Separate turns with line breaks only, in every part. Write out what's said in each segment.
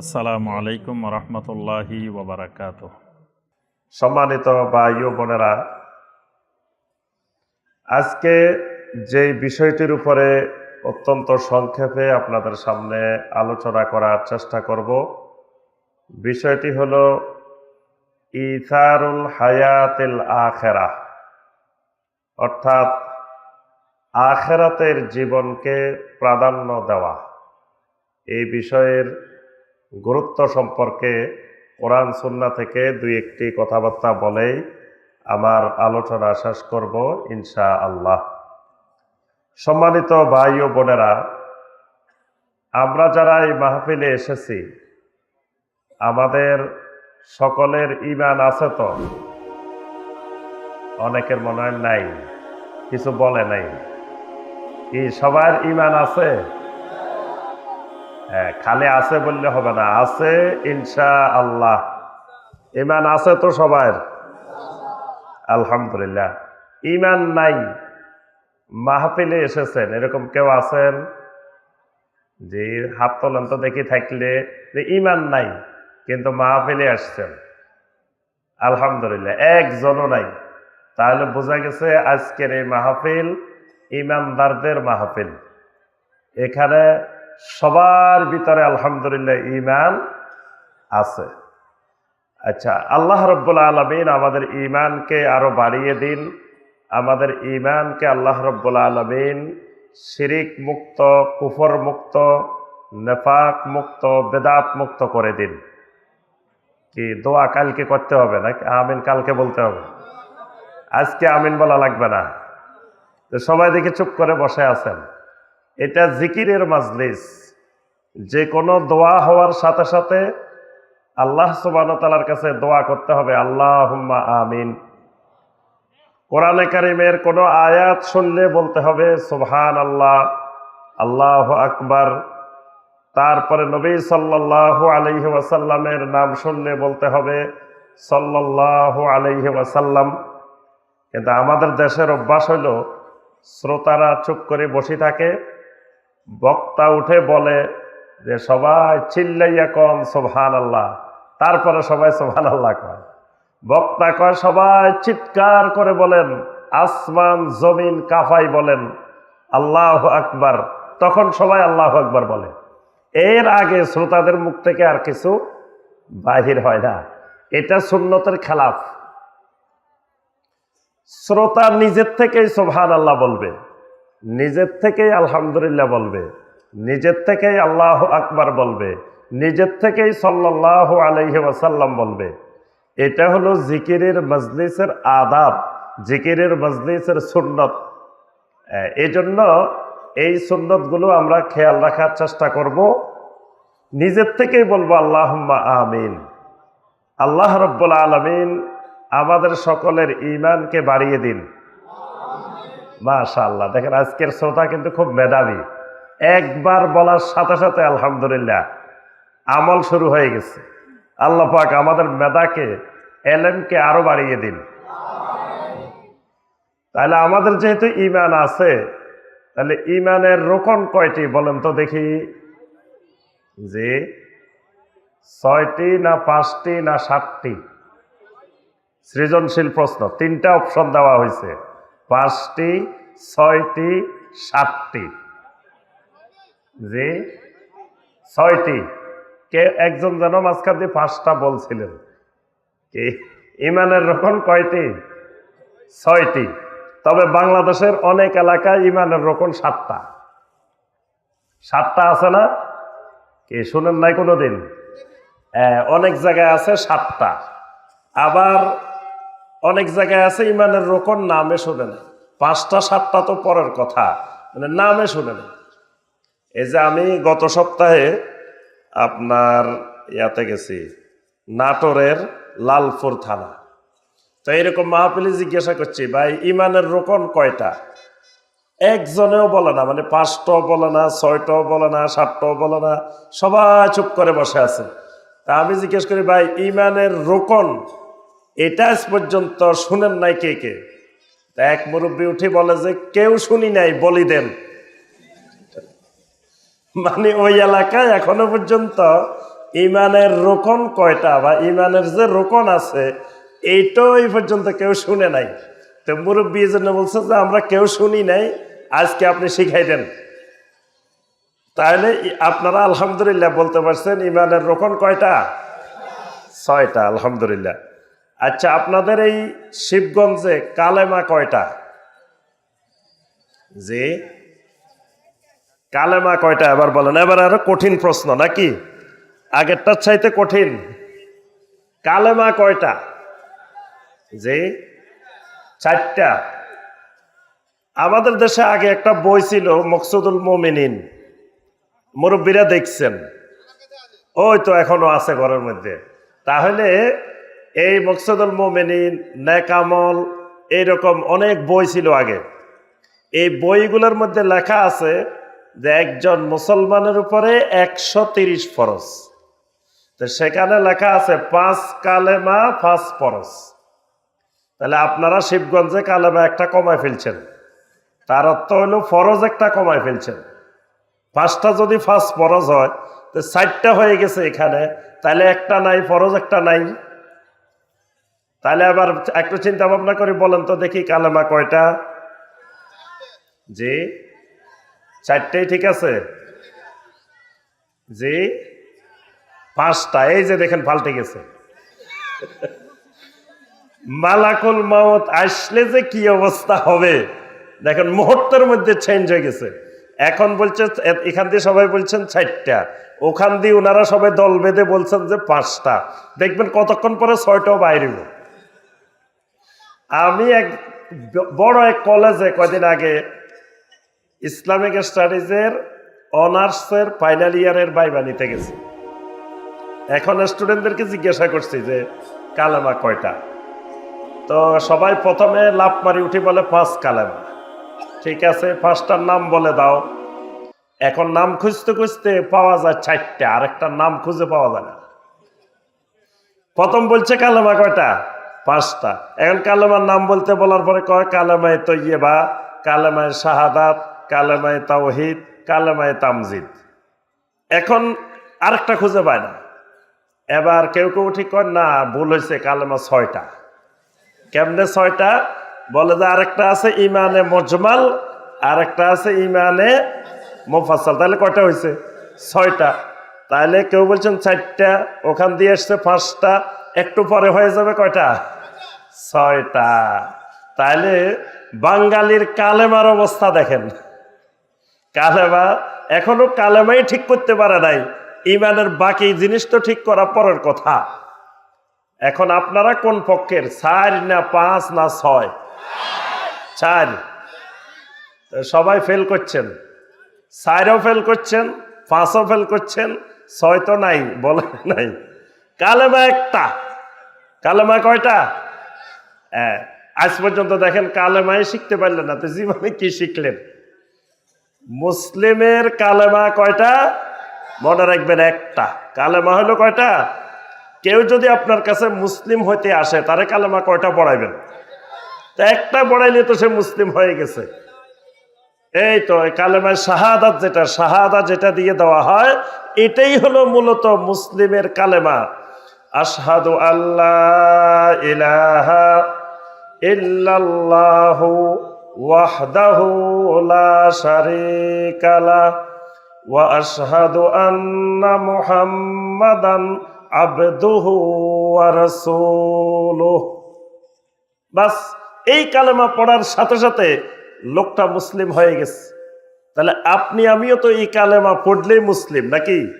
আসসালামু আলাইকুম রহমতুল্লাহি ওবরাকাত
সম্মানিত ভাই ও বোনেরা, আজকে যে বিষয়টির উপরে অত্যন্ত সংক্ষেপে আপনাদের সামনে আলোচনা করার চেষ্টা করব, বিষয়টি হল ইথারুল হায়াতিল আখেরা। অর্থাৎ আখেরাতের জীবনকে প্রাধান্য দেওয়া। এই বিষয়ের গুরুত্ব সম্পর্কে কোরআন সুন্না থেকে দুই একটি কথাবার্তা বলেই আমার আলোচনা শেষ করব ইনশা আল্লাহ সম্মানিত ভাই ও বোনেরা, আমরা যারা এই মাহফিলে এসেছি, আমাদের সকলের ইমান আছে তো? অনেকের মনে হয় নাই, কিছু বলে নাই। কি সবার ইমান আছে? হ্যাঁ খালি আছে বললে হবে না, আছে ইনশা আল্লাহ ইমান আছে তো সবার? আলহামদুলিল্লাহ। ইমান নাই, মাহফিলে এসেছেন, এরকম কেউ আছেন? যে হাত তোলেন তো দেখি থাকলে, যে ইমান নাই, কিন্তু মাহফিলে আসছেন। আলহামদুলিল্লাহ, একজনও নাই। তাহলে বোঝা গেছে আজকের এই মাহফিল ইমানদারদের মাহফিল। এখানে সবার ভিতরে আলহামদুলিল্লাহ ইমান আছে। আচ্ছা আল্লাহ রব্বুল আলমিন আমাদের ইমানকে আরও বাড়িয়ে দিন। আমাদের ইমানকে আল্লাহ রব্বুল আলমিন শিরিক মুক্ত, কুফর মুক্ত, নেফাক মুক্ত, বেদাত মুক্ত করে দিন। কি, দোয়া কালকে করতে হবে নাকি? আমিন কালকে বলতে হবে। আজকে আমিন বলা লাগবে না। সবাই দেখে চুপ করে বসে আছেন। এটা জিকিরের মাজলিস। যে কোনো দোয়া হওয়ার সাথে সাথে আল্লাহ সুবানতালার কাছে দোয়া করতে হবে আল্লাহ আমিন। কোরআনে কারিমের কোনো আয়াত শুনলে বলতে হবে সুবহান আল্লাহ আল্লাহ আকবার। তারপরে নবী সাল্লাহ আলহি ওয়াসাল্লামের নাম শুনলে বলতে হবে সাল্লাহ আলহি ওয়াসাল্লাম। কিন্তু আমাদের দেশের অভ্যাস হইল, শ্রোতারা চুপ করে বসে থাকে বক্তা উঠে বলে যে, সবাই চিল্লাইয়া কম সোভান আল্লাহ তারপরে সবাই সোভান আল্লাহ কয়। বক্তা কয়, সবাই চিৎকার করে বলেন, আসমান, জমিন, কাফাই বলেন, আল্লাহ আকবার। তখন সবাই আল্লাহ আকবার বলে। এর আগে শ্রোতাদের মুখ থেকে আর কিছু বাহির হয় না। এটা সুন্নতের খেলাফ। শ্রোতা নিজের থেকেই সোভান আল্লাহ বলবে। নিজের থেকেই আলহামদুলিল্লাহ বলবে, নিজের থেকেই আল্লাহ আকবার বলবে, নিজের থেকেই সাল্লাহ আলহি ওয়াসাল্লাম বলবে। এটা হলো জিকিরের মজলিসের আদাব, জিকিরের মজলিসের সুন্নত। এই জন্য এই সুন্নতগুলো আমরা খেয়াল রাখার চেষ্টা করব। নিজের থেকেই বলব আল্লাহ আমিন। আল্লাহ রব্বুল আলমিন আমাদের সকলের ইমানকে বাড়িয়ে দিন। মাশা আল্লাহ দেখেন আজকের শ্রোতা কিন্তু খুব মেধাবী। একবার বলার সাথে সাথে আলহামদুলিল্লাহ আমল শুরু হয়ে গেছে। আল্লাহ পাক আমাদের মেধাকে, এলেমকে আরও বাড়িয়ে দিন। তাহলে আমাদের যেহেতু ইমান আছে, তাহলে ইমানের রোকন কয়টি বলেন তো দেখি। যে ছয়টি না পাঁচটি না সাতটি? সৃজনশীল প্রশ্ন, তিনটা অপশন দেওয়া হয়েছে। পাঁচটি, ছয়টি, সাতটি। জি? ছয়টি। কে একজন যেন মাঝখান দিয়ে পাঁচটা বলছিলেন। কি? ইমানের রকম কয়টি? ছয়টি। তবে বাংলাদেশের অনেক এলাকায় ইমানের রকম সাতটা। সাতটা আছে না? কে শুনেন নাই কোনোদিন? অনেক জায়গায় আছে সাতটা। আবার অনেক জায়গায় আছে, ইমানের রোকন নামে শুনে নেই পাঁচটা, সাতটা তো পরের কথা মানে নামে শুনে নেই এই যে আমি গত সপ্তাহে আপনার ইয়াতে গেছি, নাটোরের লালপুর থানা। তো এরকম মাহফিলি জিজ্ঞাসা করছি, ভাই, ইমানের রোকন কয়টা? একজনেও বলে না মানে পাঁচটাও বলে না, ছয়টাও বলে না, সাতটাও বলে না, সবাই চুপ করে বসে আছে। তা আমি জিজ্ঞেস করি, ভাই, ইমানের রোকন এটা পর্যন্ত শুনেন নাই কে কে? এক মুরব্বী উঠে বলে যে, কেউ শুনি নাই, বলি দেন। মানে ওই এলাকায় এখনও পর্যন্ত ইমানের রোকন কয়টা বা ইমানের যে রোকন আছে, এইটাও এই পর্যন্ত কেউ শুনে নাই। তো মুরব্বী এই জন্য বলছে যে, আমরা কেউ শুনি নাই, আজকে আপনি শিখাই দেন। তাহলে আপনারা আলহামদুলিল্লাহ বলতে পারছেন ইমানের রোকন কয়টা? ছয়টা, আলহামদুলিল্লাহ। আচ্ছা আপনাদের এই শিবগঞ্জে কালেমা কয়টা? জি। কালেমা কয়টা? এবার বলেন। এবার আরও কঠিন প্রশ্ন, নাকি? আগেরটার চাইতে কঠিন। কালেমা কয়টা? জি। চারটা। আমাদের দেশে আগে একটা বই ছিল, মকসুদুল মোমিনিন। মুরব্বীরা দেখছেন। ওই তো এখনও আছে ঘরের মধ্যে। তাহলে এই মকসুদুল মোমিনিন, নেকামল, এইরকম অনেক বই ছিল আগে। এই বইগুলোর মধ্যে লেখা আছে যে একজন মুসলমানের উপরে একশো তিরিশ ফরজ। তো সেখানে লেখা আছে, পাঁচ কালেমা, পাঁচ ফরজ। তাহলে আপনারা শিবগঞ্জে কালেমা একটা কমায় ফেলছেন। তার অর্থ হলো ফরজ একটা কমায় ফেলছেন। পাঁচটা যদি ফার্স্ট ফরজ হয়, তো চারটা হয়ে গেছে এখানে। তাহলে একটা নাই, ফরজ একটা নাই। তাহলে আবার একটু চিন্তা ভাবনা করে বলেন তো দেখি কালেমা কয়টা? জি? চারটেই ঠিক আছে? জি? পাঁচটা, এই যে দেখেন পাল্টে গেছে। মালাকুল মাউত আসলে যে কি অবস্থা হবে? দেখেন মুহূর্তের মধ্যে চেঞ্জ হয়ে গেছে। এখন বলছে, এখান দিয়ে সবাই বলছেন চারটা। ওখান দিয়ে ওনারা সবাই দল বেঁধে বলছেন যে পাঁচটা। দেখবেন কতক্ষণ পরে ছয়টাও বাইরে আমি এক বড় এক কলেজে কয়দিন আগে ইসলামিক স্টাডিজের অনার্সের ফাইনাল ইয়ারের বাইবা নিতে গেছি। এখন স্টুডেন্টদেরকে জিজ্ঞাসা করছি যে, কালেমা কয়টা? তো সবাই প্রথমে লাভ মারি, উঠি বলে, পাঁচ কালেমা। ঠিক আছে, পাঁচটার নাম বলে দাও। এখন নাম খুঁজতে খুঁজতে পাওয়া যায় চারটা, আরেকটার নাম খুঁজে পাওয়া যায় না। প্রথম বলছে, কালেমা কয়টা? পাঁচটা। এখন কালেমার নাম বলতে বলার পরে কয়? কালেমায় তৈবা কালেমায় শাহাদাত, কালেমায় তাওহিদ, কালেমায় তামজিদ। এখন আরেকটা খুঁজে পায় না। এবার কেউ কেউ ঠিক কর না, ভুল হয়েছে কালেমা ছয়টা। কেমনে ছয়টা? বলে যে আরেকটা আছে ইমানে মজমাল, আরেকটা আছে ইমানে মোফাসাল তাহলে কয়টা হয়েছে ছয়টা। তাহলে কেউ বলছেন চারটা, ওখান দিয়ে এসছে পাঁচটা, একটু পরে হয়ে যাবে কয়টা? ছয়টা। তাহলে বাঙালির কালেমার অবস্থা দেখেন। কালেমা এখনও কালেমাই ঠিক করতে পারে নাই। ইমানের বাকি জিনিস তো ঠিক করা পরের কথা। এখন আপনারা কোন পক্ষের? চার না পাঁচ না ছয়? চার। সবাই ফেল করছেন। চারও ফেল করছেন, পাঁচও ফেল করছেন, ছয় তো নাই বলে নাই। কালেমা একটা। কালেমা কয়টা? হ্যাঁ আজ পর্যন্ত দেখেন কালেমাই শিখতে পারলেন না, তো জীবনে কি শিখলেন? মুসলিমের কালেমা কয়টা? মনে রাখবেন একটা। কালেমা হলো কয়টা? কেউ যদি আপনার কাছে মুসলিম হইতে আসে, তারে কালেমা কয়টা পড়াইবেন? তা একটা পড়াইলে তো সে মুসলিম হয়ে গেছে। এই তো কালেমায় শাহাদাত যেটা শাহাদা যেটা দিয়ে দেওয়া হয়, এটাই হলো মূলত মুসলিমের কালেমা। আশহাদু আল্লাহ ইলাহা ইল্লাল্লাহু ওয়াহদাহু লা শারীকা লাহ ওয়া আশহাদু আন্না মুহাম্মাদান আবদুহু ওয়া রাসূলুহু। বাস, এই কালেমা পড়ার সাথে সাথে লোকটা মুসলিম হয়ে গেছে। তাহলে আপনি, আমিও তো এই কালেমা পড়লেই মুসলিম নাকি?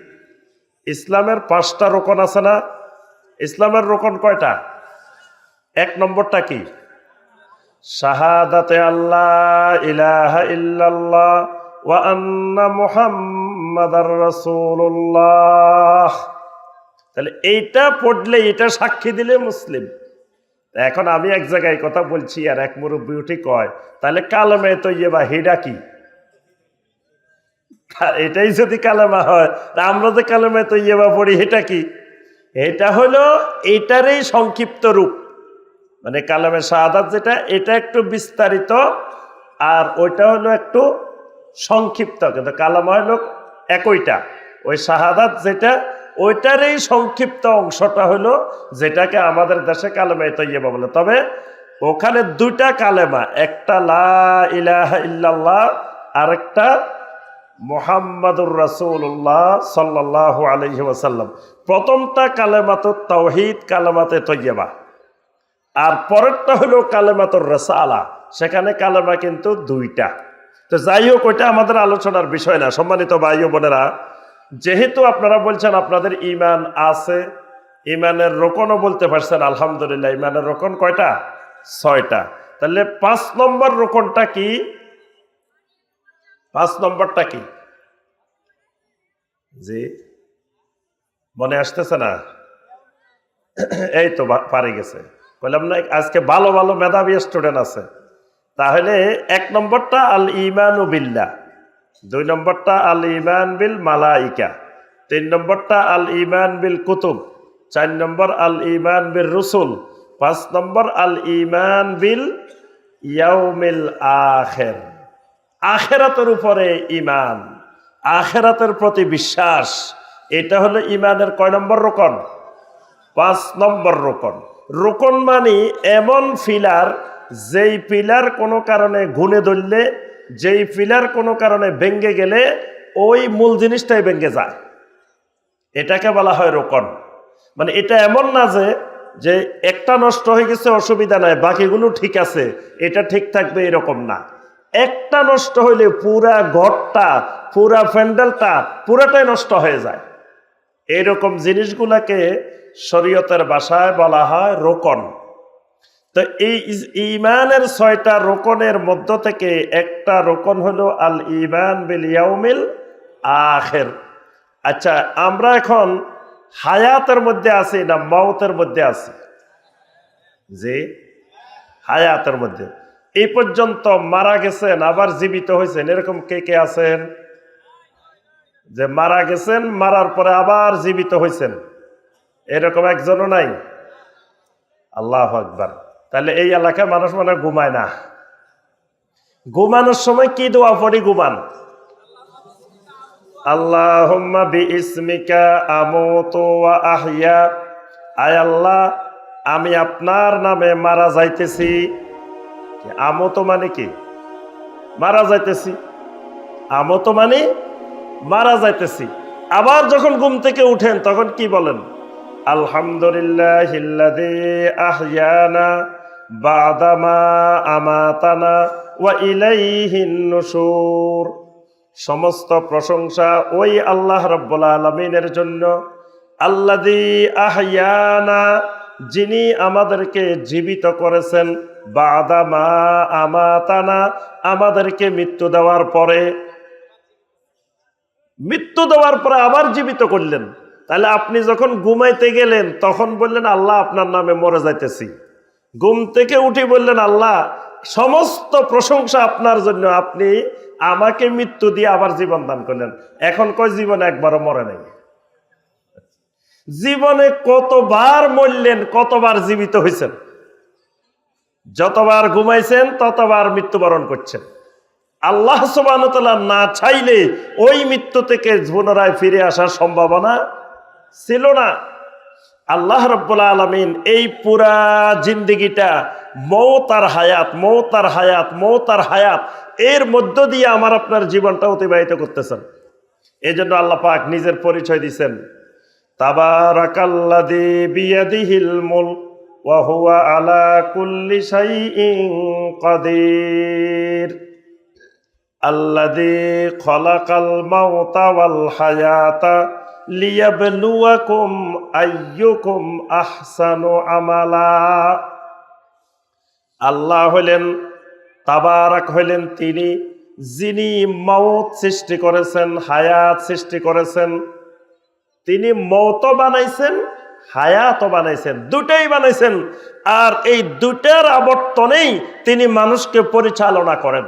ইসলামের পাঁচটা রোকন আছে না? ইসলামের রোকন কয়টা? এক নম্বরটা কি? শাহাদাতে আল্লাহ ইলাহা ইল্লাল্লাহ ওয়া আন্না মুহাম্মাদার রাসূলুল্লাহ। তাহলে এইটা পড়লে এটা সাক্ষী দিলে মুসলিম। এখন আমি এক জায়গায় কথা বলছি, আর এক মুরব্বী উঠে কয়, তাহলে কালেমে তো ইয়ে বা হেডা কি? এটাই যদি কালেমা হয়, তা আমরা যে কালেমে তো ইয়ে বা পড়ি এটা কি? এটা হলো এটারই সংক্ষিপ্ত রূপ। মানে কালামে শাহাদাত যেটা, এটা একটু বিস্তারিত আর ওইটা হলো একটু সংক্ষিপ্ত, কিন্তু কালামা হলো একইটা। ওই শাহাদাত যেটা, ওইটারই সংক্ষিপ্ত অংশটা হলো যেটাকে আমাদের দেশে কালেমায় তৈয়বা বলে। তবে ওখানে দুইটা কালেমা, একটা লা ইলাহা ইল্লাল্লাহ, আরেকটা মোহাম্মদুর রাসূলুল্লাহ সাল্লাহ আলহি ওয়াসাল্লাম। প্রথমটা কালেমাতুর তাওহিদ, কালেমাতে তৈয়বা আর পরেরটা হলো কালেমাতুর রসালা। সেখানে কালেমা কিন্তু দুইটা। তো যাই হোক, ওইটা আমাদের আলোচনার বিষয় না। সম্মানিত ভাই বোনেরা, যেহেতু আপনারা বলছেন আপনাদের ইমান আছে ইমানের রোকনও বলতে পারছেন, আলহামদুলিল্লাহ ইমানের রোকন কয়টা? ছয়টা। তাহলে পাঁচ নম্বর রোকনটা কি? পাঁচ নম্বরটা কি? জি। মনে আসতেছে না? এই তো পারে গেছে। বললাম না, আজকে ভালো ভালো মেধাবী স্টুডেন্ট আছে। তাহলে এক নম্বরটা আল ইমান বিল্লা দুই নম্বরটা আল ইমান বিল মালাইকা, তিন নম্বরটা আল ইমান বিল কুতুব, চার নম্বর আল ইমান বিল রসুল, পাঁচ নম্বর আল ইমান বিল ইয়াউমিল আখের। আখেরাতের উপরে ইমান আখেরাতের প্রতি বিশ্বাস, এটা হলো ইমানের কয় নম্বর রোকন? পাঁচ নম্বর রোকন। রোকন মানে এমন ফিলার, যেই পিলার কোনো কারণে ঘুনে ধরলে, যেই পিলার কোনো কারণে ভেঙ্গে গেলে, ওই মূল জিনিসটাই ভেঙ্গে যায়। এটাকে বলা হয় রোকন। মানে এটা এমন না যে যে একটা নষ্ট হয়ে গেছে, অসুবিধা নাই, বাকিগুলো ঠিক আছে, এটা ঠিক থাকবে এরকম না। একটা নষ্ট হইলে পুরা ঘরটা, পুরা প্যান্ডেলটা, পুরাটাই নষ্ট হয়ে যায়। এইরকম জিনিসগুলাকে শরীয়তের ভাষায় বলা হয় রোকন। তো এই ইমানের ছয়টা রোকনের মধ্য থেকে একটা রোকন হলো আল ইমান বিল ইয়াউমিল আখের। আচ্ছা আমরা এখন হায়াতের মধ্যে আছি না মাউতের মধ্যে আছি? যে হায়াতের মধ্যে। এই পর্যন্ত মারা গেছেন, আবার জীবিত হয়েছেন, এরকম কে কে আছেন? যে মারা গেছেন, মারার পরে আবার জীবিত হয়েছেন এরকম একজনও নাই। আল্লাহ আকবার। তাহলে এই এলাকায় মানুষ মানে ঘুমায় না। ঘুমানোর সময় কি দোয়া পড়ি ঘুমান? আল্লাহুম্মা বিইসমিকা আমুতু ওয়া আহইয়া। আয় আল্লাহ, আমি আপনার নামে মারা যাইতেছি। আমত মানে কি? মারা যাইতেছি। আমত মানে মারা যাইতেছি। আবার যখন ঘুম থেকে উঠেন, তখন কি বলেন? আলহামদুলিল্লাহ বাদামা আমাতানা ওয়া ইলাইহিন সমস্ত প্রশংসা ওই আল্লাহ রব্বুল আলমিনের জন্য। আল্লাদি আহিয়ানা, যিনি আমাদেরকে জীবিত করেছেন বাদামা আমাতানা, আমাদেরকে মৃত্যু দেওয়ার পরে মৃত্যু দেওয়ার পরে আবার জীবিত করলেন। তাহলে আপনি যখন ঘুমাইতে গেলেন, তখন বললেন, আল্লাহ, আপনার নামে মরে যাইতেছি। ঘুম থেকে উঠে বললেন, আল্লাহ, সমস্ত প্রশংসা আপনার জন্য। আপনি আমাকে মৃত্যু দিয়ে আবার জীবন দান করলেন। এখন কয় জীবনে একবারও মরে নাই? জীবনে কতবার মরলেন, কতবার জীবিত হয়েছেন যতবার ঘুমাইছেন, ততবার মৃত্যুবরণ করছেন। আল্লাহ সুবাহতাল্লাহ না চাইলে ওই মৃত্যু থেকে পুনরায় ফিরে আসার সম্ভাবনা ছিল না। আল্লাহ রব্বুল আলমিন এই পুরা জিন্দিগিটা মৌত আর হায়াত মৌত আর হায়াত মৌত আর হায়াত, এর মধ্য দিয়ে আমার আপনার জীবনটা অতিবাহিত করতেছেন। এই জন্য আল্লাহ পাক নিজের পরিচয় দিছেন। তাবারাকাল্লাযী কাদির আল্লাযী খলাকাল মাউতা লিয়াবলুয়াকুম আইয়ুকুম আহসানু আমালা। আল্লাহ হলেন তাবারাক হলেন তিনি, যিনি মৌত সৃষ্টি করেছেন, হায়াত সৃষ্টি করেছেন। তিনি মৌত বানাইছেন হায়াত বানাইছেন, দুটাই বানাইছেন। আর এই দুটার আবর্তনেই তিনি মানুষকে পরিচালনা করেন।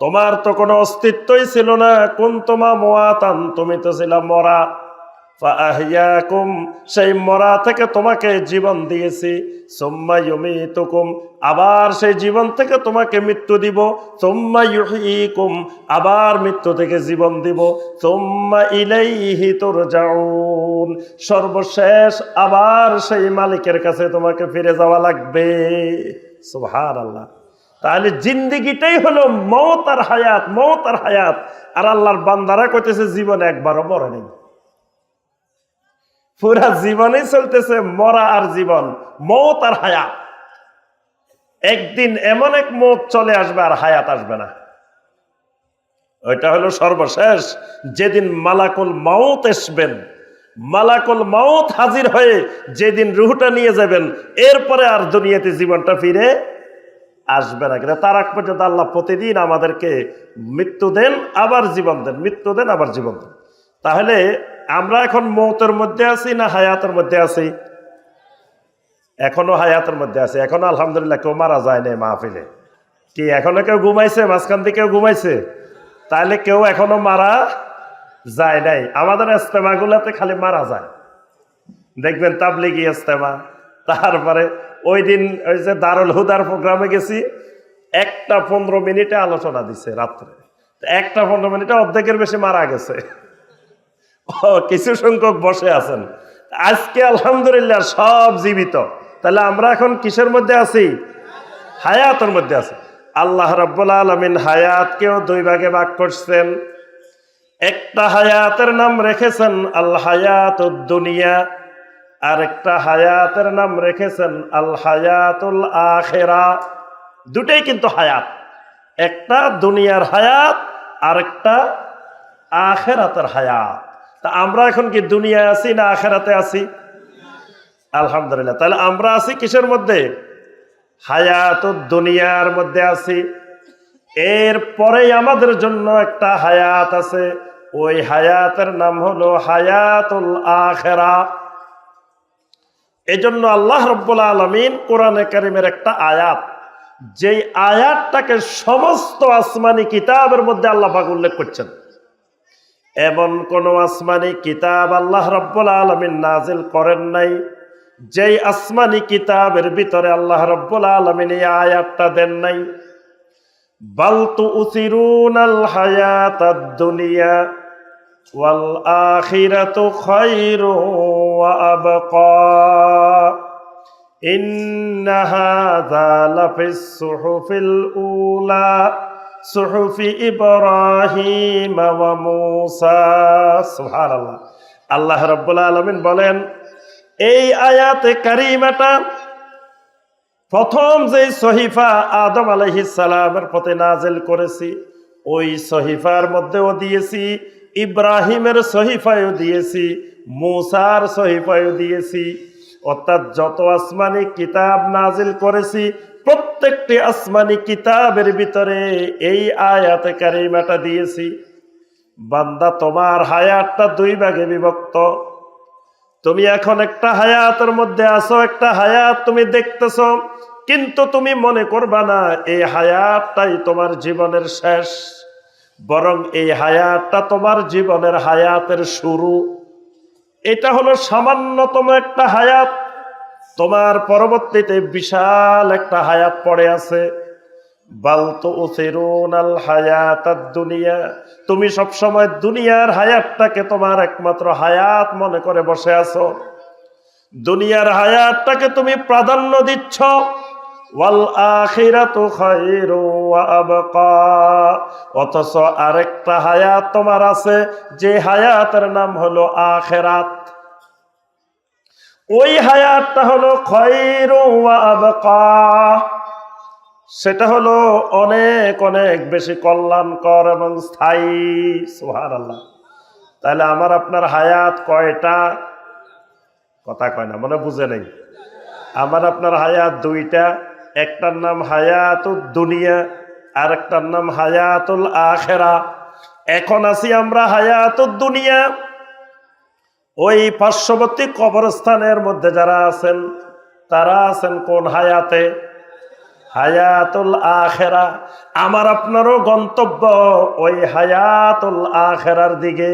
তোমার তো কোনো অস্তিত্বই ছিল না। কোন তোমা মোয়াতান তুমি তো ছিলাম মরা। সেই মরা থেকে তোমাকে জীবন দিয়েছি। আবার সেই জীবন থেকে তোমাকে মৃত্যু দিব। আবার মৃত্যু থেকে জীবন দিব। সর্বশেষ আবার সেই মালিকের কাছে তোমাকে ফিরে যাওয়া লাগবে। সুবহানাল্লাহ। তাহলে জিন্দিগিটাই হলো মৌত আর হায়াত মৌত আর হায়াত। আর আল্লাহর বান্দারা কইতেছে, জীবন একবারও মরে নেই। পুরা জীবনেই চলতেছে মরা আর জীবন মৌত আর হায়াত। একদিন এমন এক মত চলে আসবে আর হায়াত আসবে না। ওইটা হলো সর্বশেষ, যেদিন মালাকুল মাউত আসবেন মালাকুল মাউত হাজির হয়ে যেদিন রুহটা নিয়ে যাবেন, এরপরে আর দুনিয়াতে জীবনটা ফিরে আসবে না কিন্তু তার আগ পর্যন্ত আল্লাহ প্রতিদিন আমাদেরকে মৃত্যু দেন, আবার জীবন দেন। মৃত্যু দেন, আবার জীবন দেন। তাহলে আমরা এখন মৌতের মধ্যে আছি না হায়াতের মধ্যে আছি? এখনও হায়াতের মধ্যে আছি। এখনও আলহামদুলিল্লাহ কেউ মারা যায় না মাহফিলে। কি এখনও কেউ ঘুমাইছে? মাঝখান থেকে কেউ ঘুমাইছে? তাহলে কেউ এখনও মারা যায় নাই। আমাদের ইস্তেমাগুলাতে খালি মারা যায়। দেখবেন তাবলিগি ইস্তেমা তারপরে ওই দিন ওই যে দারুল হুদার প্রোগ্রামে গেছি, একটা পনেরো মিনিটে আলোচনা দিছে রাত্রে। একটা পনেরো মিনিটে অর্ধেকের বেশি মারা গেছে। কিছু সংখ্যক বসে আছেন। আজকে আলহামদুলিল্লাহ সব জীবিত। তাহলে আমরা এখন কিসের মধ্যে আছি? হায়াতের মধ্যে আছি। আল্লাহ রব্বুল আলমিন হায়াতকেও দুই ভাগে ভাগ করছেন। একটা হায়াতের নাম রেখেছেন, আল হায়াত দুনিয়া। আর একটা হায়াতের নাম রেখেছেন আল হায়াতুল আখেরা। দুটেই কিন্তু হায়াত। একটা দুনিয়ার হায়াত আর একটা আখেরাতের হায়াত। তা আমরা এখন কি দুনিয়ায় আছি না আখেরাতে আছি? আলহামদুলিল্লাহ। তাহলে আমরা আছি কিসের মধ্যে? হায়াত দুনিয়ার মধ্যে আছি। এর পরেই আমাদের জন্য একটা হায়াত আছে। ওই হায়াতের নাম হলো হায়াতুল আখেরা। এই জন্য আল্লাহ রব্বুল আলমিন কোরআনে কারিমের একটা আয়াত, যেই আয়াতটাকে সমস্ত আসমানি কিতাবের মধ্যে আল্লাহ পাক উল্লেখ করছেন। এমন কোন আসমানি কিতাব আল্লাহ রব্বুল আলমিন নাজিল করেন নাই, যেই আসমানি কিতাবের ভিতরে আল্লাহ রব্বুল আলমিন এই আয়াতটা দেন নাই। বালতু উসিরুন আল হায়াত দুনিয়া, ওয়াল আখিরাতু খায়রু আবকা ইন্ন হাযা লাফিস সুহুফিল উলা সুহুফি ইব্রাহিম ওয়া মূসা সুবহানাল্লাহ। আল্লাহ রাব্বুল আলামিন বলেন, এই আয়াতে কারিমাটা প্রথম যে সহিফা আদম আলহিসালামের প্রতি নাজেল করেছি, ওই সহিফার মধ্যেও দিয়েছি, ইব্রাহিমের সহিফায়ও দিয়েছি মুসার সহিফায়ও দিয়েছি। অর্থাৎ যত আসমানি কিতাব নাজিল করেছি, প্রত্যেকটি আসমানি কিতাবের ভিতরে এই আয়াতে কারিমাটা দিয়েছি। বান্দা, তোমার হায়াতটা দুই ভাগে বিভক্ত। তুমি এখন একটা হায়াতের মধ্যে আসো একটা হায়াত তুমি দেখতেছ, কিন্তু তুমি মনে করবা না, এই হায়াতটাই তোমার জীবনের শেষ। বরং এই হায়াতটা তোমার জীবনের হায়াতের শুরু। এটা হলো সামান্যতম একটা হায়াত। তোমার পরবর্তীতে বিশাল একটা হায়াত পড়ে আছে। দুনিয়া। তুমি সবসময় দুনিয়ার হায়াতটাকে তোমার একমাত্র হায়াত মনে করে বসে আছো। দুনিয়ার হায়াতটাকে তুমি প্রাধান্য দিচ্ছ। অথচ আরেকটা হায়াত তোমার আছে, যে হায়াতের নাম হলো আখেরাত। ওই হায়াতটা হলো সেটা হলো অনেক অনেক বেশি কল্যাণকর এবং স্থায়ী। সোহার আল্লাহ তাহলে আমার আপনার হায়াত কয়টা? কথা কয় না, মনে বুঝে নেই। আমার আপনার হায়াত দুইটা। একটার নাম হায়াতুল দুনিয়া, আর একটার নাম হায়াতুল আখেরা। এখন আছি আমরা হায়াতুল দুনিয়া। ওই পার্শ্ববর্তী কবরস্থানের মধ্যে যারা আছেন, তারা আছেন কোন হায়াতে? হায়াতুল আখেরা। আমার আপনারও গন্তব্য ওই হায়াতুল আখেরার দিকে।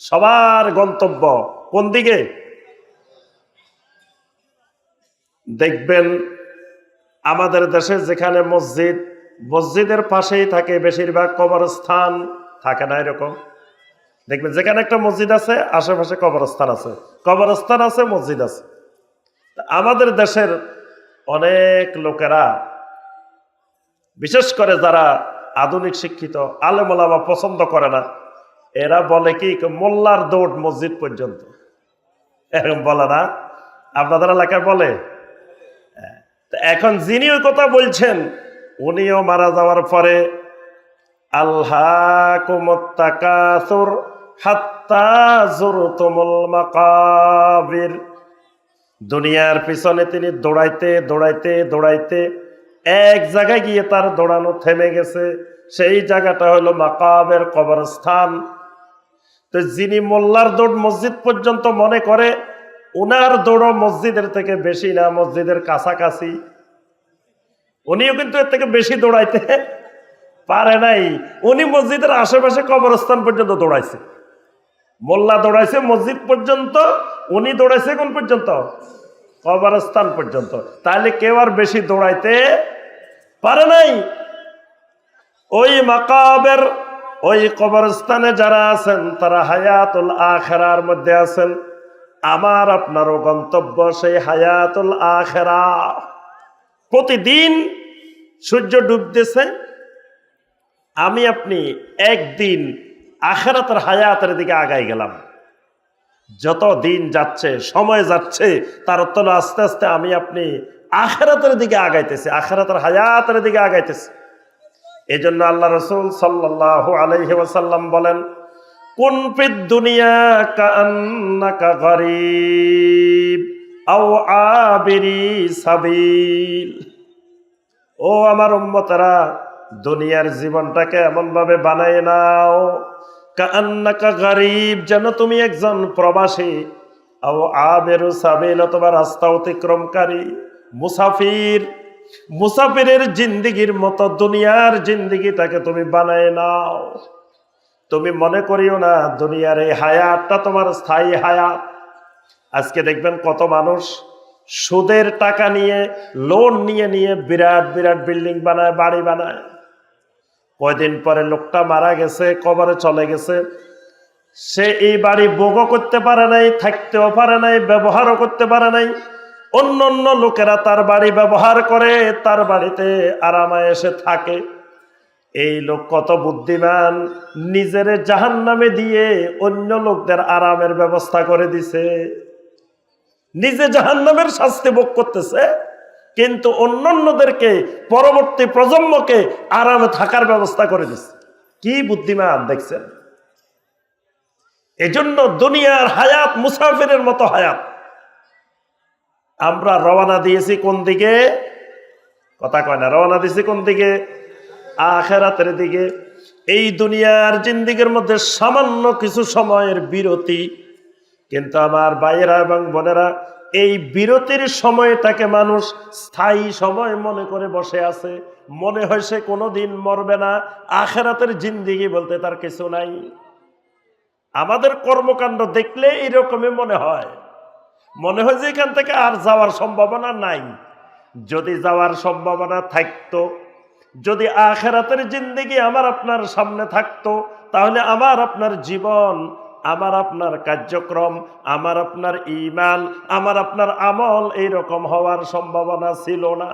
সবার গন্তব্য কোন দিকে? দেখবেন আমাদের দেশে যেখানে মসজিদ, মসজিদের পাশেই থাকে বেশিরভাগ কবরস্থান, থাকে না এরকম? দেখবেন, যেখানে একটা মসজিদ আছে, আশেপাশে কবরস্থান আছে। কবরস্থান আছে, মসজিদ আছে। আমাদের দেশের অনেক লোকেরা, বিশেষ করে যারা আধুনিক শিক্ষিত, আলেমোলামা পছন্দ করে না, এরা বলে কি, মোল্লার দৌড় মসজিদ পর্যন্ত। এরকম বলে না? আপনাদের এলাকায় বলে? এখন যিনি ওই কথা বলছেন, উনিও মারা যাওয়ার পরে আল্লাহ দুনিয়ার পিছনে তিনি দৌড়াইতে দৌড়াইতে দৌড়াইতে এক জায়গায় গিয়ে তার দৌড়ানো থেমে গেছে। সেই জায়গাটা হলো মাকাবের কবরস্থান। তো যিনি মোল্লার দৌড় মসজিদ পর্যন্ত মনে করে উনার দৌড় মসজিদের থেকে বেশি না, মসজিদের কাছাকাছি। উনিও কিন্তু এর থেকে বেশি দৌড়াইতে পারে নাই। উনি মসজিদের আশেপাশে কবরস্থান পর্যন্ত দৌড়াইছে। মোল্লা দৌড়াইছে মসজিদ পর্যন্ত, উনি দৌড়াইছে কোন পর্যন্ত? কবরস্থান পর্যন্ত। তাহলে কেউ আর বেশি দৌড়াইতে পারে নাই। ওই মাকাবের, ওই কবরস্থানে যারা আছেন, তারা হায়াতুল আখেরার মধ্যে আছেন। আমার আপনারও গন্তব্য সেই হায়াতুল আখেরা। প্রতিদিন সূর্য ডুবতেছে, আমি আপনি একদিন আখেরাতের হায়াতের দিকে আগাই গেলাম। যত দিন যাচ্ছে, সময় যাচ্ছে, তার অত্যন্ত আস্তে আস্তে আমি আপনি আখেরাতের দিকে আগাইতেছি, আখেরাতের হায়াতের দিকে আগাইতেছি। এই জন্য আল্লাহ রসুল সাল্লাহ আলহি বলেন কোন দুনিয়া কান্নাকা গরিব, আও আবিরি সাবিল। ও আমার উম্মতারা, দুনিয়ার জীবনটাকে এমন ভাবে বানায় নাও। কান্নাকা গরিব, যেন তুমি একজন প্রবাসী। আও আবেরু সাবিল, অথবা রাস্তা অতিক্রমকারী, মুসাফির। মুসাফিরের জিন্দিগির মতো দুনিয়ার জিন্দিগিটাকে তুমি বানায় নাও। তুমি মনে করিও না, দুনিয়ার এই হায়াতটা তোমার স্থায়ী হায়াত। আজকে দেখবেন কত মানুষ সুদের টাকা নিয়ে, লোন নিয়ে নিয়ে বিরাট বিরাট বিল্ডিং বানায়, বাড়ি বানায়। কয়দিন পরে লোকটা মারা গেছে, কবরে চলে গেছে। সে এই বাড়ি ভোগও করতে পারে নাই, থাকতেও পারে নাই, ব্যবহারও করতে পারে নাই। অন্য অন্য লোকেরা তার বাড়ি ব্যবহার করে, তার বাড়িতে আরামায় এসে থাকে। এই লোক কত বুদ্ধিমান, নিজের জাহান নামে দিয়ে অন্য লোকদের আরামের ব্যবস্থা করে দিছে। নিজে জাহান নামের শাস্তি ভোগ করতেছে, কিন্তু অন্যান্যদেরকে, পরবর্তী প্রজন্মকে আরামে থাকার ব্যবস্থা করে দিচ্ছে কি বুদ্ধিমান দেখছেন? এজন্য দুনিয়ার হায়াত মুসাফিরের মতো হায়াত। আমরা রওনা দিয়েছি কোন দিকে? কথা কয় না, রওনা দিয়েছি কোন দিকে? আখেরাতের দিকে এই দুনিয়ার জিন্দিগির মধ্যে সামান্য কিছু সময়ের বিরতি। কিন্তু আমার ভাইয়েরা এবং বোনেরা, এই বিরতির সময়টাকে মানুষ স্থায়ী সময় মনে করে বসে আছে। মনে হয় সে কোনোদিন মরবে না। আখেরাতের জিন্দিগি বলতে তার কিছু নাই। আমাদের কর্মকাণ্ড দেখলে এরকমই মনে হয়। মনে হয় যে এখান থেকে আর যাওয়ার সম্ভাবনা নাই। যদি যাওয়ার সম্ভাবনা থাকতো যদি আখেরাতের জিন্দিগি আমার আপনার সামনে থাকতো, তাহলে আমার আপনার জীবন, আমার আপনার কার্যক্রম, আমার আপনার ইমান, আমার আপনার আমল এইরকম হওয়ার সম্ভাবনা ছিল না।